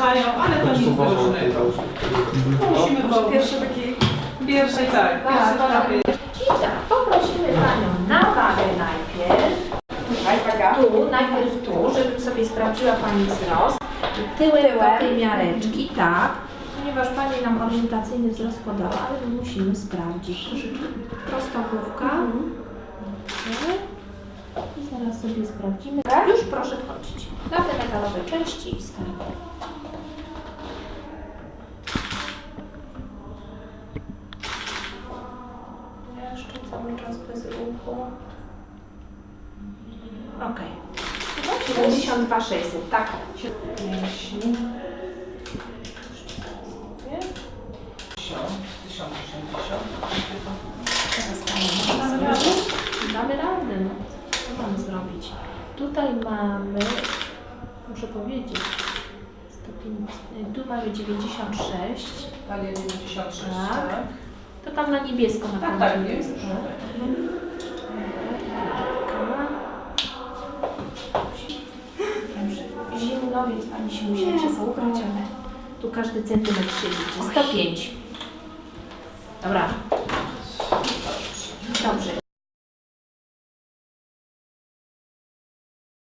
przekraczają, ale to nic groźnego. Musimy go... Pierwszy taki... Pierwszy, tak, pierwszy etapie. Tak, poprosimy Panią na wagę najpierw. Tu, najpierw tu, żebym sobie sprawdziła Pani wzrost. Tyłem, do tej miareczki, tak. Ponieważ Pani nam orientacyjny wzrost podała, ale my musimy sprawdzić. Prostokówka. Dobrze. I zaraz sobie sprawdzimy. Już proszę wchodzić. Na te metalowe części i staramy. Cały czas bez ruchu. Ok. 72 600, tak. Mięśni. 1080. Teraz Pani Damy radę? Damy radę, no. Co mamy zrobić? Tutaj mamy, muszę powiedzieć, 105, tu mamy 96, Talia 96, Tak. tak? To tam na niebiesko na Tak, końcu tak, jest. jest. Zimno, więc Pani się musi ciepło ubrać, ale tu każdy centymetr się liczy. 105. Dobra. Dobrze.